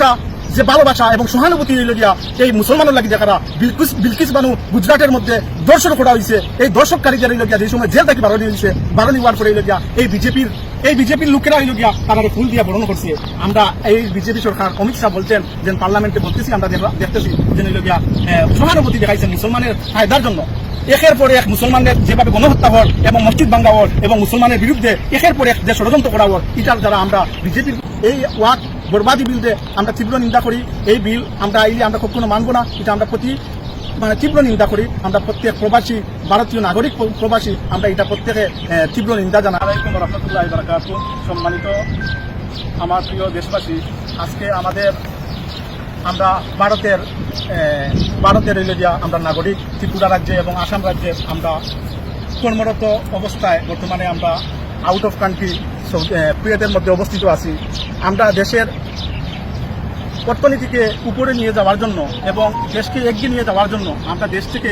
শাহ যে ভালোবাসা এবং সহানুভূতি হইল গিয়া এই মুসলমানের লাগি দেখারা বিলকিস বানু গুজরাটের মধ্যে দর্শন করা হয়েছে এই দর্শককারীদের হইল গিয়া যে সময় জেল থেকে বারো হয়েছে বারো হওয়ার পরে হইল গিয়া এই বিজেপির এই বিজেপির লোকেরা হইল গিয়া তারা ফুল দিয়া বরণ করছে। আমরা এই বিজেপি সরকার, অমিত শাহ বলছেন যে পার্লামেন্টে বলতেছি, আমরা দেখতেছি যে হইল সহানুভূতি দেখাইছেন মুসলমানের ফায়দার জন্য। একের পর এক মুসলমানদের যেভাবে গণহত্যা হল এবং মসজিদ ভাঙ্গা হল এবং মুসলমানের বিরুদ্ধে একের পর এক যে ষড়যন্ত্র করা হল এটার দ্বারা আমরা বিজেপির এই ওয়াক বরবাদী বিলতে আমরা তীব্র নিন্দা করি। এই বিল আমরা আইলে আমরা কখনো মানবো না, এটা আমরা প্রতি মানে তীব্র নিন্দা করি। আমরা প্রত্যেক প্রবাসী, ভারতীয় নাগরিক প্রবাসী, আমরা এটা প্রত্যেকে তীব্র নিন্দা জানাই। সম্মানিত আমার প্রিয় দেশবাসী, আজকে আমাদের, আমরা ভারতের ভারতের রেলিয়া আমরা নাগরিক, ত্রিপুরা রাজ্যে এবং আসাম রাজ্যে আমরা কর্মরত অবস্থায় বর্তমানে আমরা আউট অফ কান্ট্রি পিরিয়ডের মধ্যে অবস্থিত আছি। আমরা দেশের অর্থনীতিকে উপরে নিয়ে যাওয়ার জন্য এবং দেশকে এগিয়ে নিয়ে যাওয়ার জন্য আমরা দেশ থেকে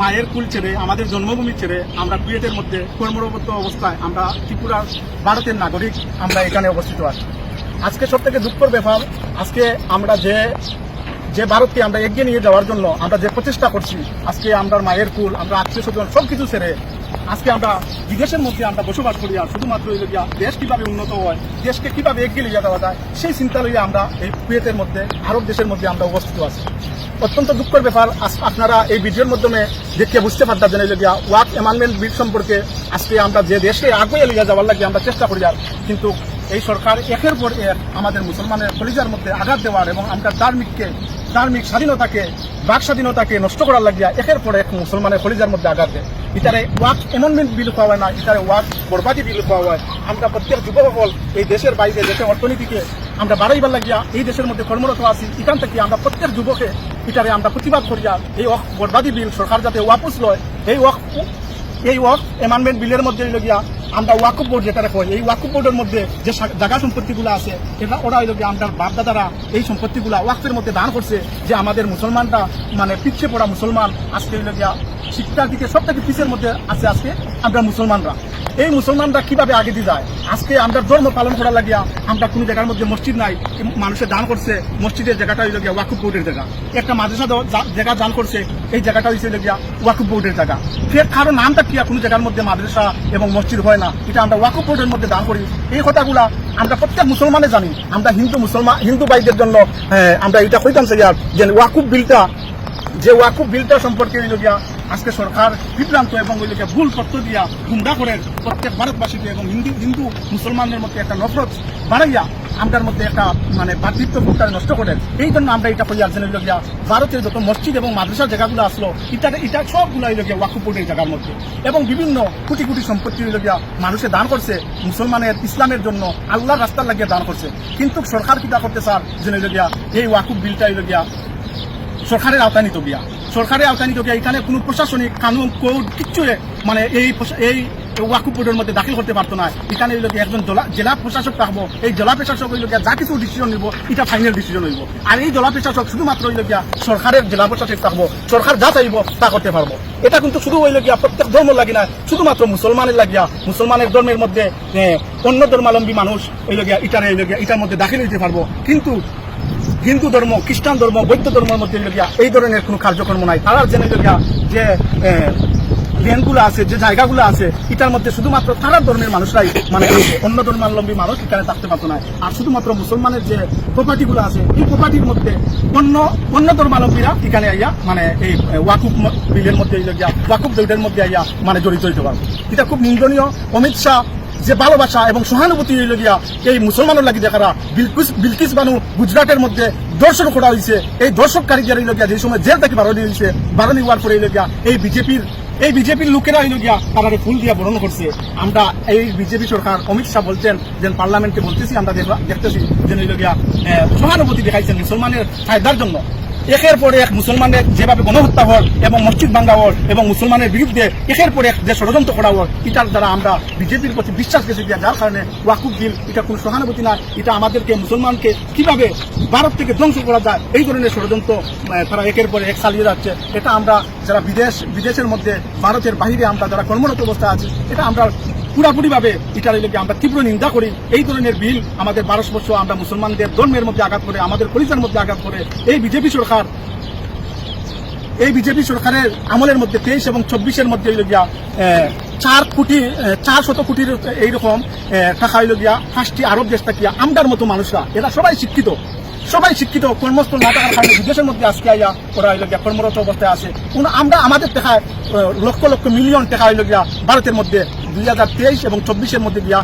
মায়ের কুল ছেড়ে, আমাদের জন্মভূমি ছেড়ে আমরা কুয়েতের মধ্যে কর্মরত অবস্থায় আমরা ত্রিপুরার ভারতের নাগরিক আমরা এখানে অবস্থিত আছি। আজকে সব থেকে দুঃখর ব্যাপার, আজকে আমরা যে যে ভারতকে আমরা এগিয়ে নিয়ে যাওয়ার জন্য আমরা যে প্রচেষ্টা করছি, আজকে আমরা মায়ের কুল, আমরা আত্মীয় স্বজন সব কিছু ছেড়ে আজকে আমরা বিদেশের মধ্যে আমরা বসবাস করি আর শুধুমাত্র লইয়া দেশ কীভাবে উন্নত হয়, দেশকে কীভাবে এগিয়ে নিয়ে যাওয়া যায়, সেই চিন্তা লইয়া আমরা এই কুয়েতের মধ্যে আরব দেশের মধ্যে আমরা অবস্থিত আছি। অত্যন্ত দুঃখের ব্যাপার আপনারা এই ভিডিওর মাধ্যমে দেখে বুঝতে পারতাম যে লগিয়া ওয়াক এমানমেন্ট বিল সম্পর্কে আজকে আমরা যে দেশে আগে লিয়ে যাওয়ার লাগে আমরা চেষ্টা করি আর, কিন্তু এই সরকার একের পর এক আমাদের মুসলমানের কলিজার মধ্যে আঘাত দেওয়ার এবং আমরা ধার্মিককে ধার্মিক স্বাধীনতাকে, বাক স্বাধীনতাকে নষ্ট করার লাগিয়া একের পর এক মুসলমানের কলিজার মধ্যে আঘাত দেয়। ইতারে ওয়াক এমনমেন্ট বিল পাওয়া না ইতারে ওয়াক বরবাদি বিল খাওয়া হয় আমরা প্রত্যেক যুবকল এই দেশের বাইরে দেশের অর্থনীতিকে আমরা বাড়াইবার লাগিয়া এই দেশের মধ্যে কর্মরত আছি। এখান থেকে আমরা প্রত্যেক যুবকে এটারে আমরা প্রতিবাদ করিয়া এই ওয়াক বরবাদি বিল সরকার যাতে ওয়াপস লয়, এই ওয়াক এই ওয়াক এমানমেন্ট বিলের মধ্যে লগিয়া আমরা ওয়াকুব বোর্ড যেটা কই এই ওয়াকুব বোর্ডের মধ্যে যে জায়গা সম্পত্তিগুলো আছে, এটা ওরা হইল গিয়ে আমরা বাপদাদারা এই সম্পত্তিগুলো ওয়াকফের মধ্যে দান করছে যে আমাদের মুসলমানরা মানে পিছিয়ে পড়া মুসলমান, আজকে হইল গিয়া শিক্ষার দিকে সবটাকে পিছের মধ্যে আছে আজকে আমরা মুসলমানরা। এই মুসলমানরা কীভাবে আগে দিয়ে যায়? আজকে আমরা ধর্ম পালন করা লাগিয়া আমরা কোনো জায়গার মধ্যে মসজিদ নাই মানুষের দান করছে মসজিদের জায়গাটা হইল গিয়া ওয়াকুব বোর্ডের জায়গা। একটা মাদ্রাসা জায়গা দান করছে এই জায়গাটা হইল গিয়া ওয়াকুব বোর্ডের জায়গা। ফের কারও নামটা কি কোনো জায়গার মধ্যে মাদ্রাসা এবং মসজিদ হয় না? এটা আমরা ওয়াকুব বোর্ডের মধ্যে দান করি। এই কথাগুলা আমরা প্রত্যেক মুসলমানে জানি। আমরা হিন্দু মুসলমান হিন্দু ভাইদের জন্য হ্যাঁ, আমরা এটা কইতাম যে যে ওয়াকুব বিলটা যে ওয়াকুব বিলটা সম্পর্কে হইল আজকে সরকার বিভ্রান্ত এবং গিয়া ভুল তথ্য দিয়া গুমরা করে প্রত্যেক ভারতবাসীকে এবং হিন্দু হিন্দু মুসলমানদের মধ্যে একটা নফরত বাড়াইয়া আমরার মধ্যে একটা মানে ভাতৃত্ব ভোক্তার নষ্ট করেন এই জন্য আমরা এটা করি গিয়া, ভারতের যত মসজিদ এবং মাদ্রাসার জায়গাগুলো আসলো, এটা এটা সবগুলো হইল গিয়া জায়গার মধ্যে। এবং বিভিন্ন কোটি কোটি সম্পত্তি হইল মানুষে দান করছে, মুসলমানের ইসলামের জন্য আল্লাহর রাস্তার লাগিয়ে দান করছে। কিন্তু সরকার কিটা করতে স্যার যে হইল গিয়া, এই ওয়াকুব বিলটা হইল গিয়া সরকারের আওতায় নিত গিয়া সরকারের আওতায় নিত গিয়া এখানে কোনো প্রশাসনিক কানুন, কোড কিচ্ছু মানে এই এই ওয়াকুব বোর্ডের মধ্যে দাখিল করতে পারতো না। এখানে হইল গিয়া একজন জেলা- প্রশাসক থাকব, এই জেলা প্রশাসক হইল যা কিছু ডিসিশন নিব এটা ফাইনাল ডিসিশন হইব। আর এই জেলা প্রশাসক শুধুমাত্র হইল গিয়া সরকারের জেলা প্রশাসক থাকব, সরকার যা চাইব তা করতে পারব। এটা কিন্তু শুধু হইল গিয়া প্রত্যেক ধর্ম লাগি না, শুধুমাত্র মুসলমানের লাগিয়া মুসলমানের ধর্মের মধ্যে অন্য ধর্মাবলম্বী মানুষ হইল গিয়া ইটারে হইল গিয়া ইটার মধ্যে দাখিল হইতে পারব। কিন্তু হিন্দু ধর্ম, খ্রিস্টান ধর্ম, বৌদ্ধ ধর্মের মধ্যে লগিয়া এই ধরনের কোনো কার্যক্রম নাই। তারা জেনে লগিয়া যে জ্ঞানগুলো আছে, যে জায়গাগুলো আছে, এটার মধ্যে শুধুমাত্র তারা ধর্মের মানুষরাই মানে অন্য ধর্মাবলম্বী মানুষ এখানে থাকতে পারতো না? আর শুধুমাত্র মুসলমানের যে প্রপার্টিগুলো আছে, এই প্রপার্টির মধ্যে অন্য অন্য ধর্মাবলম্বীরা এখানে আইয়া মানে এই ওয়াকুব ম- বিলের মধ্যে ওয়াকুব দৌড়ের মধ্যে আইয়া মানে জড়িত হইতে পারব এটা খুব নিন্দনীয়। অমিত শাহ যে ভালোবাসা এবং সহানুভূতি হইল এই মুসলমানের লাগি দেখারা বিলকিস বানু গুজরাটের মধ্যে দর্শন করা হয়েছে এই দর্শককারীদের হইল যে সময় জেল থেকে বারো হয়েছে বারো হওয়ার পরে হইল গিয়া এই বিজেপির এই বিজেপির লোকেরা হইল গিয়া তারা ফুল দিয়া বরণ করছে। আমরা এই বিজেপি সরকার অমিত শাহ বলছেন যে পার্লামেন্টে বলতেছি, আমরা দেখতেছি যে হইল গিয়া সহানুভূতি দেখাইছেন মুসলমানের ফায়দার জন্য। একের পর এক মুসলমানদের যেভাবে গণহত্যা হওয়ার এবং মসজিদ ভাঙ্গা হওয়ার এবং মুসলমানের বিরুদ্ধে একের পর এক যে ষড়যন্ত্র করা হওয়ার এটার দ্বারা আমরা বিজেপির প্রতি বিশ্বাস গেছি দিয়া যার কারণে ওয়াকুব বিল এটা কোনো সহানুভূতি না, এটা আমাদেরকে, মুসলমানকে কীভাবে ভারত থেকে ধ্বংস করা যায়, এই ধরনের ষড়যন্ত্র তারা একের পর এক চালিয়ে যাচ্ছে। এটা আমরা যারা বিদেশ, বিদেশের মধ্যে, ভারতের বাহিরে আমরা যারা কর্মরত অবস্থায় আছি, এটা আমরা পুরাপুরিভাবে এটা লেগে আমরা তীব্র নিন্দা করি। এই ধরনের বিল আমাদের ভারতবর্ষ আমরা মুসলমানদের ধর্মের মধ্যে আঘাত করে, আমাদের পরিচয়ের মধ্যে আঘাত করে, এই বিজেপি সরকার, এই বিজেপি সরকারের আমলের মধ্যে তেইশ এবং চব্বিশের মধ্যে হইল চার কোটি চার শত কোটির এইরকম টাকা হইল গিয়া পাঁচটি আরব দেশ থাকিয়া আমদার মতো মানুষরা। এরা সবাই শিক্ষিত। সবাই শিক্ষিত। কর্মস্থল না থাকার কারণে বিদেশের মধ্যে আজকে আইয়া ওরা হইল গিয়া কর্মরত অবস্থায় আছে। আমরা আমাদের টাকায় লক্ষ লক্ষ মিলিয়ন টাকা হইল গিয়া ভারতের মধ্যে দুই হাজার তেইশ এবং চব্বিশের মধ্যে গিয়া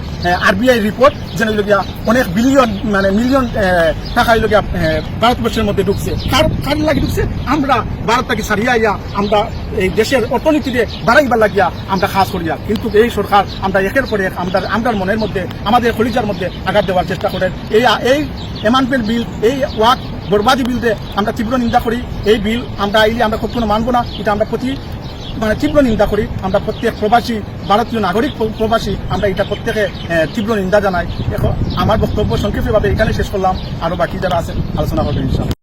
আরবিআই রিপোর্ট যেন গিয়া অনেক বিলিয়ন মানে মিলিয়ন টাকা হইল গিয়া ভারতবর্ষের মধ্যে ঢুকছে। কার কার লাগে ঢুকছে? আমরা ভারতটাকে সারিয়া আইয়া আমরা এই দেশের অর্থনীতিতে বাড়াইবার লাগিয়া আমরা কাজ করিয়া। কিন্তু এই সরকার আমরা একের পর এক আমরা আমরা মনের মধ্যে, আমাদের খলিজার মধ্যে আঘাত দেওয়ার চেষ্টা করেন এই এই এমানপেন্ট বিল এই ওয়াক বরবাদি বিলতে আমরা তীব্র নিন্দা করি। এই বিল আমরা আইলে আমরা কখনো মানবো না। এটা আমরা প্রতি মানে তীব্র নিন্দা করি। আমরা প্রত্যেক প্রবাসী, ভারতীয় নাগরিক প্রবাসী, আমরা এটা প্রত্যেকে তীব্র নিন্দা জানাই। এখন আমার বক্তব্য সংক্ষিপ্তভাবে এখানে শেষ করলাম। আরও বাকি যারা আছেন, আলোচনা করবেন ইনশাল্লাহ